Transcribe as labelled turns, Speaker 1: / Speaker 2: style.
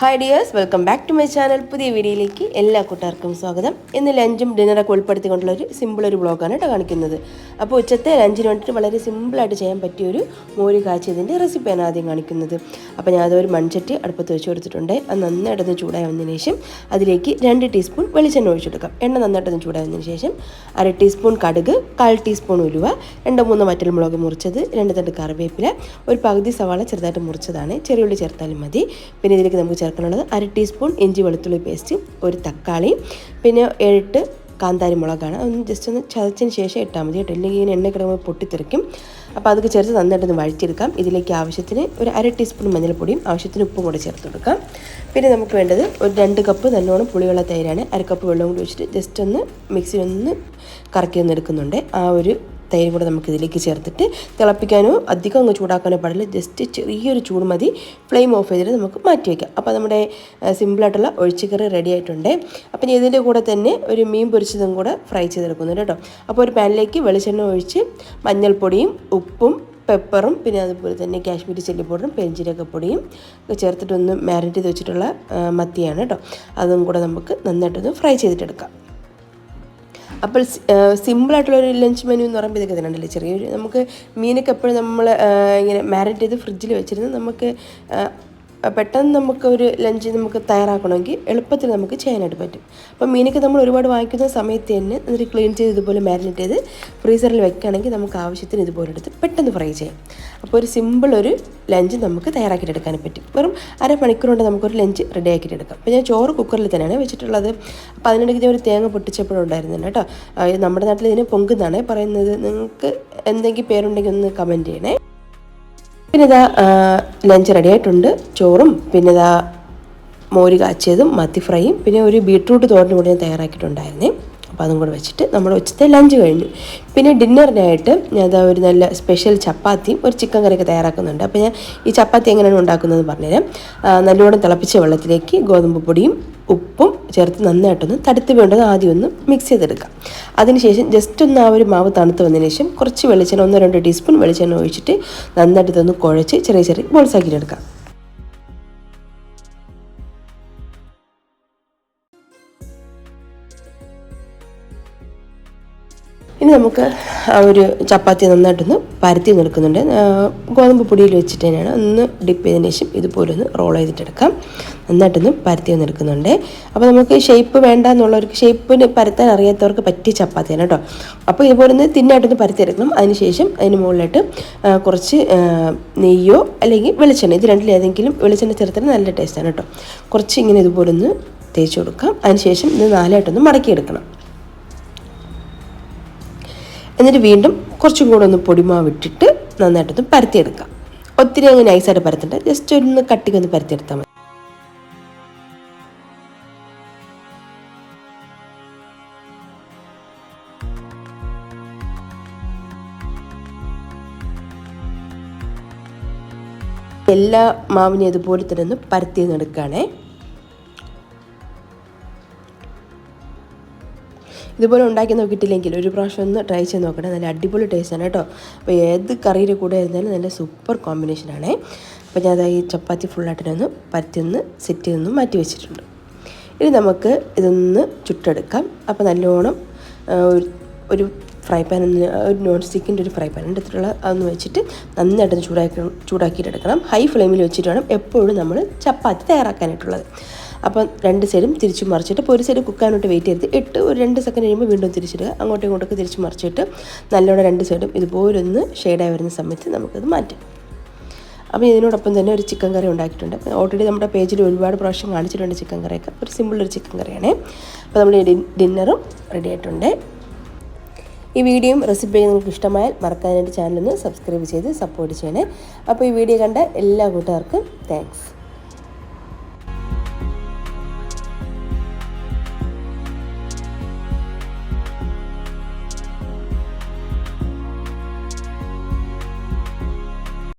Speaker 1: Hi dears welcome back to my channel പുതിയ വീഡിയോയിലേക്ക് എല്ലാ കൂട്ടുകാർക്കും സ്വാഗതം. ഇന്ന് ലഞ്ചും ഡിന്നറൊക്കെ ഉൾപ്പെടുത്തിക്കൊണ്ടുള്ള ഒരു സിമ്പിൾ ഒരു ബ്ലോഗാണ് കേട്ടോ കാണിക്കുന്നത്. അപ്പോൾ ഉച്ചത്തെ ലഞ്ചിന് വേണ്ടിയിട്ട് വളരെ സിമ്പിളായിട്ട് ചെയ്യാൻ പറ്റിയ ഒരു മോര് കാച്ചിയതിന്റെ റെസിപ്പിയാണ് ആദ്യം കാണിക്കുന്നത്. അപ്പോൾ ഞാൻ അതൊരു മൺചട്ടി അടുപ്പത്ത് വെച്ച് കൊടുത്തിട്ടുണ്ട്. അത് നന്നായിട്ടൊന്ന് ചൂടായി വന്നതിന് ശേഷം അതിലേക്ക് രണ്ട് ടീസ്പൂൺ വെളിച്ചെണ്ണ ഒഴിച്ചെടുക്കാം എണ്ണ നന്നായിട്ടൊന്ന് ചൂടായി വന്നതിന് ശേഷം അര ടീസ്പൂൺ കടുക് കാൽ ടീസ്പൂൺ ഉലുവ രണ്ടോ മൂന്നോ മറ്റൽ മുളക് മുറിച്ചത് രണ്ട് തണ്ട് കറിവേപ്പില ഒരു പകുതി സവാള ചെറുതായിട്ട് മുറിച്ചതാണ്. ചെറിയുള്ളി ചേർത്താലും മതി. പിന്നെ ഇതിലേക്ക് നമുക്ക് ചേർക്കാനുള്ളത് അര ടീസ്പൂൺ ഇഞ്ചി വെളുത്തുള്ളി പേസ്റ്റ് ഒരു തക്കാളി പിന്നെ എട്ട് കാന്താരി മുളകാണ്. അതൊന്ന് ജസ്റ്റ് ഒന്ന് ചതച്ചതിന് ശേഷം ഇട്ടാൽ മതി കേട്ടോ. ഇല്ലെങ്കിൽ ഇങ്ങനെ എണ്ണ കിടക്കുമ്പോൾ പൊട്ടിത്തെറിക്കും. അപ്പോൾ അതൊക്കെ ചേർത്ത് നന്നായിട്ടൊന്ന് വഴിച്ചെടുക്കാം ഇതിലേക്ക് ആവശ്യത്തിന് ഒരു അര ടീസ്പൂൺ മഞ്ഞൾപ്പൊടിയും ആവശ്യത്തിന് ഉപ്പും കൂടെ ചേർത്ത് കൊടുക്കാം. പിന്നെ നമുക്ക് വേണ്ടത് ഒരു രണ്ട് കപ്പ് നല്ലോണം പുളിയുള്ള തൈരാണ്. അര കപ്പ് വെള്ളം കൂടി വെച്ചിട്ട് ജസ്റ്റ് ഒന്ന് മിക്സിയിൽ ഒന്ന് കറക്കി ഒന്ന് എടുക്കുന്നുണ്ട്. ആ ഒരു തൈരും കൂടെ നമുക്ക് ഇതിലേക്ക് ചേർത്തിട്ട് തിളപ്പിക്കാനോ അധികം അങ്ങ് ചൂടാക്കാനോ പാടില്ല. ജസ്റ്റ് ചെറിയൊരു ചൂട് മതി. ഫ്ലെയിം ഓഫ് ചെയ്തിട്ട് നമുക്ക് മാറ്റി വയ്ക്കാം അപ്പോൾ നമ്മുടെ സിമ്പിളായിട്ടുള്ള ഒഴിച്ചുകറി റെഡി ആയിട്ടുണ്ട്. അപ്പം ഇതിന്റെ കൂടെ തന്നെ ഒരു മീൻ പൊരിച്ചതും കൂടെ ഫ്രൈ ചെയ്തെടുക്കുന്നുണ്ട് കേട്ടോ. അപ്പോൾ ഒരു പാനിലേക്ക് വെളിച്ചെണ്ണ ഒഴിച്ച് മഞ്ഞൾപ്പൊടിയും ഉപ്പും പെപ്പറും പിന്നെ അതുപോലെ തന്നെ കാശ്മീരി ചില്ലി പൗഡറും പെരിഞ്ചീരകപ്പൊടിയും ചേർത്തിട്ടൊന്ന് മാരിനേറ്റ് ചെയ്ത് വെച്ചിട്ടുള്ള മത്തിയാണ് കേട്ടോ. അതും കൂടെ നമുക്ക് നന്നായിട്ടൊന്ന് ഫ്രൈ ചെയ്തിട്ടെടുക്കാം. അപ്പോൾ സിമ്പിളായിട്ടുള്ളൊരു ലഞ്ച് മെനു എന്ന് പറയുമ്പോൾ ഇതൊക്കെ തന്നെയുണ്ടല്ലേ ചെറിയൊരു നമുക്ക് മീനൊക്കെ എപ്പോഴും നമ്മൾ ഇങ്ങനെ മാരിനേറ്റ് ചെയ്ത് ഫ്രിഡ്ജിൽ വെച്ചിരുന്ന് നമുക്ക് പെട്ടെന്ന് നമുക്ക് ഒരു ലഞ്ച് നമുക്ക് തയ്യാറാക്കണമെങ്കിൽ എളുപ്പത്തിൽ നമുക്ക് ചെയ്യാനായിട്ട് പറ്റും. അപ്പോൾ മീനൊക്കെ നമ്മൾ ഒരുപാട് വാങ്ങിക്കുന്ന സമയത്ത് തന്നെ എന്നിട്ട് ക്ലീൻ ചെയ്ത് ഇതുപോലെ മാരിനേറ്റ് ചെയ്ത് ഫ്രീസറിൽ വെക്കുകയാണെങ്കിൽ നമുക്ക് ആവശ്യത്തിന് ഇതുപോലെ എടുത്ത് പെട്ടെന്ന് ഫ്രൈ ചെയ്യാം. അപ്പോൾ ഒരു സിമ്പിൾ ഒരു ലഞ്ച് നമുക്ക് തയ്യാറാക്കിയിട്ടെടുക്കാൻ പറ്റും. വെറും അരമണിക്കൂർ കൊണ്ട് നമുക്കൊരു ലഞ്ച് റെഡി ആക്കിയിട്ട് എടുക്കാം. അപ്പോൾ ഞാൻ ചോറ് കുക്കറിൽ തന്നെയാണ് വെച്ചിട്ടുള്ളത്. അപ്പോൾ അതിനിടയ്ക്ക് ഞാൻ ഒരു തേങ്ങ പൊട്ടിച്ചപ്പോഴും ഉണ്ടായിരുന്നില്ല കേട്ടോ. നമ്മുടെ നാട്ടിൽ ഇതിന് പൊങ്കുന്നാണ് പറയുന്നത്. നിങ്ങൾക്ക് എന്തെങ്കിലും പേരുണ്ടെങ്കിൽ ഒന്ന് കമന്റ് ചെയ്യണേ. പിന്നെ ഇതാ ലഞ്ച് റെഡി ആയിട്ടുണ്ട്. ചോറും പിന്നെ ഇതാ മോര് കാച്ചിയതും മത്തി ഫ്രൈയും പിന്നെ ഒരു ബീട്രൂട്ട് തോരനും കൂടി ഞാൻ തയ്യാറാക്കിയിട്ടുണ്ടായിരുന്നേ. അപ്പോൾ അതും കൂടെ വെച്ചിട്ട് നമ്മൾ ഉച്ചത്തെ ലഞ്ച് കഴിഞ്ഞു. പിന്നെ ഡിന്നറിനായിട്ട് ഞാൻ അതാ ഒരു നല്ല സ്പെഷ്യൽ ചപ്പാത്തിയും ഒരു ചിക്കൻ കറിയൊക്കെ തയ്യാറാക്കുന്നുണ്ട്. അപ്പോൾ ഞാൻ ഈ ചപ്പാത്തി എങ്ങനെയാണ് ഉണ്ടാക്കുന്നത് പറഞ്ഞുതരാം. നല്ലോണം തിളപ്പിച്ച വെള്ളത്തിലേക്ക് ഗോതമ്പ് പൊടിയും ഉപ്പും ചേർത്ത് നന്നായിട്ടൊന്ന് തടുത്ത് വേണ്ടത് ആദ്യം ഒന്ന് മിക്സ് ചെയ്തെടുക്കാം. അതിനുശേഷം ജസ്റ്റ് ഒന്ന് ആ ഒരു മാവ് തണുത്ത് വന്നതിന് ശേഷം കുറച്ച് വെളിച്ചെണ്ണ ഒന്നോ രണ്ടോ ടീസ്പൂൺ വെളിച്ചെണ്ണ ഒഴിച്ചിട്ട് നന്നായിട്ട് ഇതൊന്ന് കുഴച്ച് ചെറിയ ചെറിയ ബോൾസ് ഇനി നമുക്ക് ഒരു ചപ്പാത്തി നന്നായിട്ടൊന്ന് പരത്തി നിൽക്കുന്നുണ്ട് ഗോതമ്പ് പൊടിയിൽ വെച്ചിട്ട് തന്നെയാണ്. ഒന്ന് ഡിപ്പ് ചെയ്തതിന് ശേഷം ഇതുപോലെ ഒന്ന് റോൾ ചെയ്തിട്ടെടുക്കാം നന്നായിട്ടൊന്ന് പരത്തി നിൽക്കുന്നുണ്ട് അപ്പോൾ നമുക്ക് ഷേപ്പ് വേണ്ട എന്നുള്ളവർക്ക് ഷേപ്പിന് പരത്താൻ അറിയാത്തവർക്ക് പറ്റിയ ചപ്പാത്തിയാണ് കേട്ടോ. അപ്പോൾ ഇതുപോലെ ഒന്ന് തിന്നായിട്ടൊന്ന് പരത്തിയെടുക്കണം അതിനുശേഷം അതിന് മുകളിലായിട്ട് കുറച്ച് നെയ്യോ അല്ലെങ്കിൽ വെളിച്ചെണ്ണ ഇത് രണ്ടിലേതെങ്കിലും വെളിച്ചെണ്ണ ചേർത്താൽ നല്ല ടേസ്റ്റാണ് കേട്ടോ. കുറച്ച് ഇങ്ങനെ ഇതുപോലെ ഒന്ന് തേച്ച് കൊടുക്കാം. അതിനുശേഷം ഇത് നാലായിട്ടൊന്ന് മടക്കിയെടുക്കണം എന്നിട്ട് വീണ്ടും കുറച്ചും കൂടെ ഒന്ന് പൊടിമാവ് ഇട്ടിട്ട് നന്നായിട്ടൊന്ന് പരത്തിയെടുക്കാം. ഒത്തിരി അങ്ങ് നൈസായിട്ട് പരത്തണ്ട ജസ്റ്റ് ഒന്ന് കട്ടിക്ക് ഒന്ന് പരത്തിയെടുത്താൽ മതി. എല്ലാ മാവിനെയും ഇതുപോലെ തന്നെ ഒന്ന് പരത്തി ഇതുപോലെ ഉണ്ടാക്കി നോക്കിയിട്ടില്ലെങ്കിൽ ഒരു പ്രാവശ്യം ഒന്ന് ട്രൈ ചെയ്ത് നോക്കണം. നല്ല അടിപൊളി ടേസ്റ്റ് ആണ് കേട്ടോ. അപ്പോൾ ഏത് കറിയുടെ കൂടെ ആയിരുന്നാലും നല്ല സൂപ്പർ കോമ്പിനേഷനാണേ അപ്പോൾ ഞാൻ ഈ ചപ്പാത്തി ഫുള്ളായിട്ടൊന്ന് പരത്തിയൊന്ന് സെറ്റ് ചെയ്തൊന്ന് മാറ്റി വെച്ചിട്ടുണ്ട്. ഇനി നമുക്ക് ഇതൊന്ന് ചുട്ടെടുക്കാം. അപ്പോൾ നല്ലോണം ഒരു ഫ്രൈ പാൻ ഒരു നോൺ സ്റ്റിക്കിന്റെ ഒരു ഫ്രൈ പാൻ എടുത്തിട്ടുള്ള അതൊന്ന് വെച്ചിട്ട് നന്നായിട്ടൊന്ന് ചൂടാക്കി ചൂടാക്കിയിട്ട് എടുക്കണം ഹൈ ഫ്ലെയിമിൽ വെച്ചിട്ട് വേണം എപ്പോഴും നമ്മൾ ചപ്പാത്തി തയ്യാറാക്കാനായിട്ടുള്ളത്. അപ്പം രണ്ട് സൈഡും തിരിച്ച് മറിച്ചിട്ട് ഇപ്പോൾ ഒരു സൈഡ് കുക്കാനോട്ട് വെയിറ്റ് ചെയ്ത് ഇട്ട് ഒരു രണ്ട് സെക്കൻഡ് കഴിയുമ്പോൾ വീണ്ടും തിരിച്ചിടുക. അങ്ങോട്ടും ഇങ്ങോട്ടൊക്കെ തിരിച്ച് മറിച്ചിട്ട് നല്ലോണം രണ്ട് സൈഡും ഇതുപോലൊന്ന് ഷെയ്ഡായി വരുന്ന സമയത്ത് നമുക്കത് മാറ്റാം. അപ്പോൾ ഇതിനോടൊപ്പം തന്നെ ഒരു ചിക്കൻ കറി ഉണ്ടാക്കിയിട്ടുണ്ട്. ഓൾറെഡി നമ്മുടെ പേജിൽ ഒരുപാട് പ്രാവശ്യം കാണിച്ചിട്ടുണ്ട് ചിക്കൻ കറിയൊക്കെ. ഒരു സിമ്പിൾ ഒരു ചിക്കൻ കറിയാണേ. അപ്പോൾ നമ്മുടെ ഡിന്നറും റെഡി ആയിട്ടുണ്ട്. ഈ വീഡിയോയും റെസിപ്പിയും നിങ്ങൾക്ക് ഇഷ്ടമായാൽ മറക്കാനായിട്ട് ചാനലൊന്ന് സബ്സ്ക്രൈബ് ചെയ്ത് സപ്പോർട്ട് ചെയ്യണേ. അപ്പോൾ ഈ വീഡിയോ കണ്ട എല്ലാ കൂട്ടുകാർക്കും താങ്ക്സ്